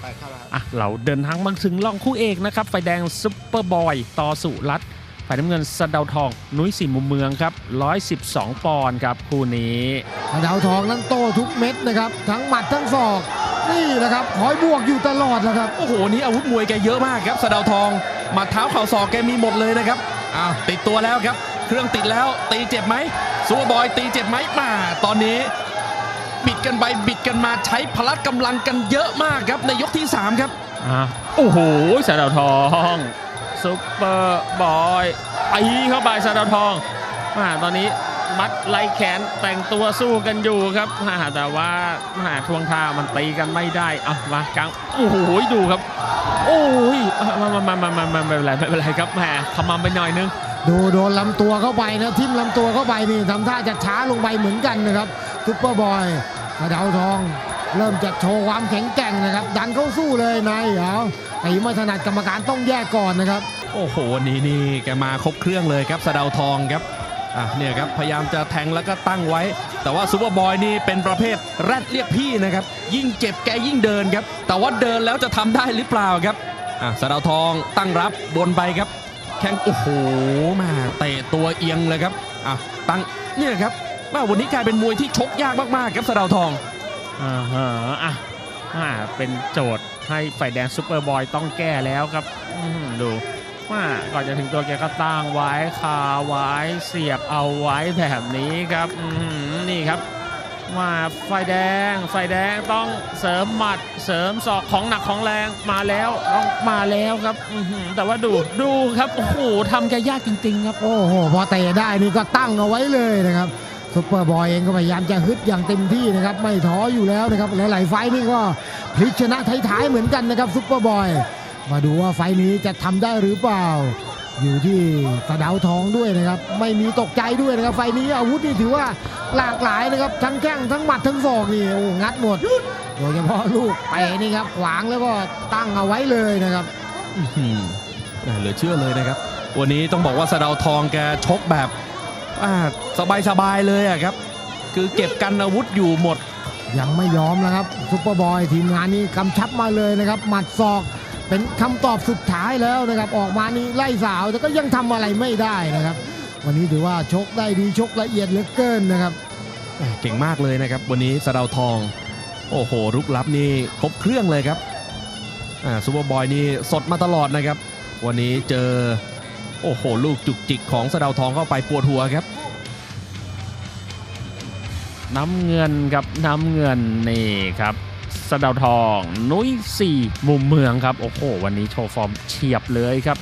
ไปเข้าแล้วครับอะเราเดินทางมาถึงรองคู่เอกนะครับ ไฟแดงซุปเปอร์บอยต่อสุรัตน์ฝ่ายน้ำเงินสะเดาทอง นุ้ยสีมุมเมืองครับ 112 ปอนด์ครับคู่นี้ดาวทองนั้นโต้ทุกเม็ดนะครับ ทั้งหมัดทั้งศอก นี่แหละครับคอยบวกอยู่ตลอดนะครับ โอ้โห นี่อาวุธมวยแกเยอะมากครับสะเดาวทองหมาเท้าเข่าศอกแกมีหมดเลยนะครับอ้าวติดตัวแล้วครับ เครื่องติดแล้วตีเจ็บไหมซูเปอร์บอยตีเจ็บไหมมาตอนนี้ บิดกันไปบิดกันมาใช้พละกำลังกันเยอะมากครับในยกที่ 3 ครับอะโอ้โหสะเดาทองซุปเปอร์บอยตีเข้าไปสะเดาทองมาตอนนี้มัดไล่แขนแต่งตัวสู้กันอยู่ครับอ่าแต่ว่าหาทวงท่ามันตีกันไม่ได้อะมากลางโอ้โหดูครับ โอ้ยมามามามามาไม่เป็นไรไม่เป็นไรครับแหมขมำไปหน่อยนึงดูโดนลำตัวเข้าไปนะทิ่มลำตัวเข้าไปนี่ทำท่าจะช้าลงไปเหมือนกันนะครับ ซุปเปอร์บอยกระดาทอง เริ่มจะโชว์ความแข็งแกร่งนะครับ ดันเข้าสู้เลยนายเอาตีไม่ถนัดกรรมการต้องแยกก่อนนะครับ โอ้โหวันนี้นี่แกมาครบเครื่องเลยครับสะเดาทองครับอะเนี่ยครับพยายามจะแทงแล้วก็ตั้งไว้ แต่ว่าซูเปอร์บอยนี่เป็นประเภทแรดเรียกพี่นะครับ ยิ่งเจ็บแกยิ่งเดินครับ แต่ว่าเดินแล้วจะทำได้หรือเปล่าครับอะสะเดาทองตั้งรับบนไปครับ แข้งโอ้โหมาเตะตัวเอียงเลยครับอะตั้งเนี่ยครับ ว่าวันนี้กลายเป็นมวยที่ชกยากมากๆครับสะเดาวทองอ่าฮะอะอ่าเป็นโจทย์ให้ฝ่ายแดงซูเปอร์บอยต้องแก้แล้วครับอื้อหือดูว่าก่อนจะถึงตัวแกก็ตั้งไว้คาไว้เสียบเอาไว้แบบนี้ครับอื้อหือนี่ครับว่าฝ่ายแดงฝ่ายแดงต้องเสริมหมัด เสริมศอกของหนักของแรงมาแล้วต้องมาแล้วครับอื้อหือแต่ว่าดูดูครับโอ้โหทำแกยากจริง ๆ ครับ โอ้โหพอเตะได้นี่ก็ตั้งเอาไว้เลยนะครับ ซุปเปอร์บอยเองก็พยายามจะฮึดอย่างเต็มที่นะครับ ไม่ท้ออยู่แล้วนะครับ หลาย ๆ ไฟนี่ก็พลิกชนะท้ายๆเหมือนกันนะครับซุปเปอร์บอย มาดูว่าไฟนี้จะทำได้หรือเปล่า อยู่ที่กระดาทองด้วยนะครับ ไม่มีตกใจด้วยนะครับ ไฟนี้อาวุธนี่ถือว่าหลากหลายนะครับ ทั้งแข้งทั้งหมัดทั้งศอกนี่โอ้งัดหมด โดยเฉพาะลูกเตะนี่ครับขวางแล้วก็ตั้งเอาไว้เลยนะครับเหลือเชื่อเลยนะครับ วันนี้ต้องบอกว่าสะดาวทองแกชกแบบ สบายๆเลยอะครับ คือเก็บกันอาวุธอยู่หมด ยังไม่ยอมนะครับซุปเปอร์บอยทีมงานนี้กำชับมาเลยนะครับ หมัดศอกเป็นคำตอบสุดท้ายแล้วนะครับ ออกมานี่ไล่สาวแต่ก็ยังทำอะไรไม่ได้นะครับ วันนี้ถือว่าชกได้ดีชกละเอียดเหลือเกินนะครับแหม่เก่งมากเลยนะครับ วันนี้สะเดาวทอง โอ้โหรุกลับนี่ครบเครื่องเลยครับอ่าซูเปอร์บอยนี่สดมาตลอดนะครับ วันนี้เจอ โอ้โห ลูกจุกจิกของสะเดาทองเข้าไปปวดหัวครับ น้ำเงินครับน้ำเงินนี่ครับสะเดาทอง นุ้ยสี่มุมเมืองครับ โอ้โห วันนี้โชว์ฟอร์มเฉียบเลยครับ